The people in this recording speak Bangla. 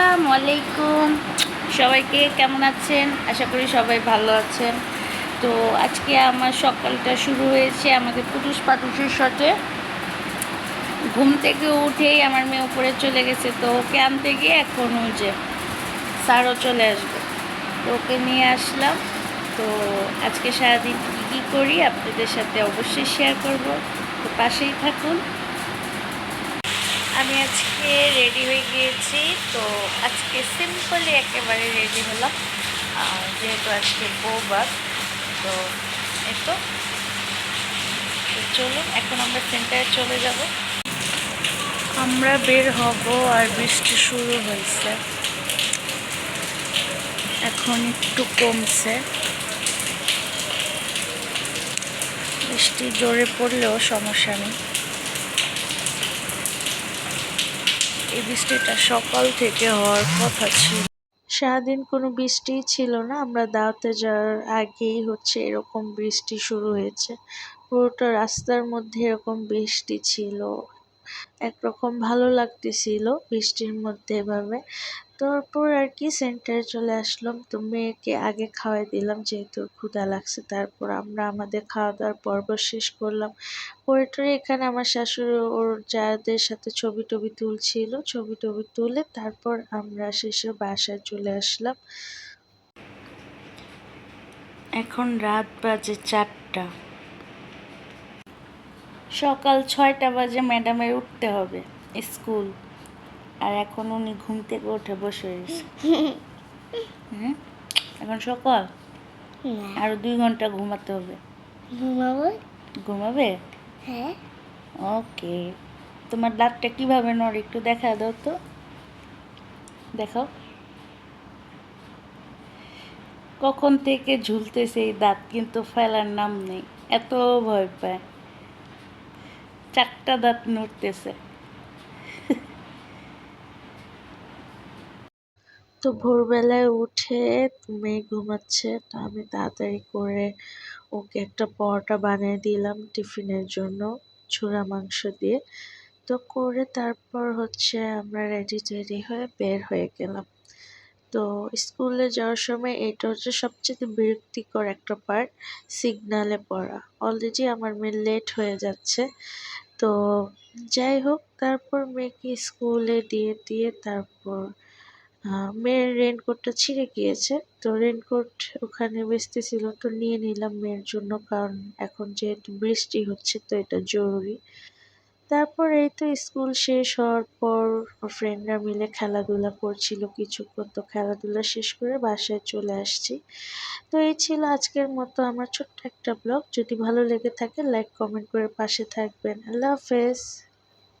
আসসালামু আলাইকুম। সবাইকে কেমন আছেন? আশা করি সবাই ভালো আছেন। তো আজকে আমার সকালটা শুরু হয়েছে আমাদের পুটুস পাটুসের সাথে। ঘুম থেকে উঠেই আমার মেয়ে উপরে চলে গেছে, তো ওকে আনতে গিয়ে এখন ওই যে স্যারও চলে আসবে। তো ওকে নিয়ে আসলাম। তো আজকে সারাদিন কী কী করি আপনাদের সাথে অবশ্যই শেয়ার করব। তো পাশেই থাকুন। আমি আজকে রেডি হয়ে গিয়েছি। তো আজকে সিম্পলি একেবারে রেডি হলাম। যেহেতু আজকে বৌবাদ তো এই তো। তো চলুন, এখন আমরা সেন্টারে চলে যাব। আমরা বের হব আর বৃষ্টি শুরু হয়েছে। এখন একটু কমছে। বৃষ্টি জোরে পড়লেও সমস্যা নেই। এই বৃষ্টিটা সকাল থেকে হওয়ার কথা ছিল। সারাদিন কোনো বৃষ্টি ছিল না, আমরা দাওয়াতে যাওয়ার আগেই হচ্ছে এরকম বৃষ্টি শুরু হয়েছে। পুরোটা রাস্তার মধ্যে এরকম বৃষ্টি ছিল। একরকম ভালো লাগতেছিল বৃষ্টির মধ্যে এভাবে। তারপর আর কি সেন্টারে চলে আসলাম। তো মেয়েকে আগে খাওয়াই দিলাম, যেহেতু ক্ষুধা লাগছে। তারপর আমরা আমাদের খাওয়া দাওয়ার পর্ব শেষ করলাম। পরে টরে এখানে আমার শাশুড়ি ওর যাদের সাথে ছবি টবি তুলছিল। ছবি টবি তুলে তারপর আমরা শেষে বাসায় চলে আসলাম। এখন রাত বাজে চারটা। সকাল ছয়টা বাজে ম্যাডামের উঠতে হবে স্কুল। আর এখন উনি ঘুম থেকে উঠে বসে রয়েছে। হুম? এখন সকাল? আরও দুই ঘণ্টা ঘুমাতে হবে। ঘুমাবো? ঘুমাবে? হ্যাঁ। ওকে। তোমার দাঁতটা কীভাবে নড়ে একটু দেখা দাও তো। দেখাও। কখন থেকে ঝুলতেছে এই দাঁত কিন্তু ফেলার নাম নেই। এত ভয় পায়। চারটা দাঁত নড়তেছে। তো ভোরবেলায় উঠে মেয়ে ঘুমাচ্ছে, তো আমি তাড়াতাড়ি করে ওকে একটা পরোটা বানিয়ে দিলাম টিফিনের জন্য ছোড়া মাংস দিয়ে। তো করে তারপর হচ্ছে আমরা রেডি টেডি হয়ে বের হয়ে গেলাম। তো স্কুলে যাওয়ার সময় এটা হচ্ছে সবচেয়ে বিরক্তিকর একটা পার্ট সিগনালে পড়া। অলরেডি আমার মেয়ে লেট হয়ে যাচ্ছে। তো যাই হোক, তারপর মেয়েকে স্কুলে দিয়ে দিয়ে তারপর মেয়ের রেনকোটটা ছিঁড়ে গিয়েছে। তো রেনকোট ওখানে বেচতেছিল তো নিয়ে নিলাম মেয়ের জন্য, কারণ এখন যেহেতু বৃষ্টি হচ্ছে, তো এটা জরুরি। তারপর এই তো স্কুল শেষ হওয়ার পর ফ্রেন্ডরা মিলে খেলাধুলা করছিল কিছুক্ষণ। তো খেলাধুলা শেষ করে বাসায় চলে আসছি। তো এই ছিল আজকের মতো আমার ছোট্ট একটা ব্লগ যদি ভালো লেগে থাকে লাইক কমেন্ট করে পাশে থাকবেন। আল্লাহ হাফেজ।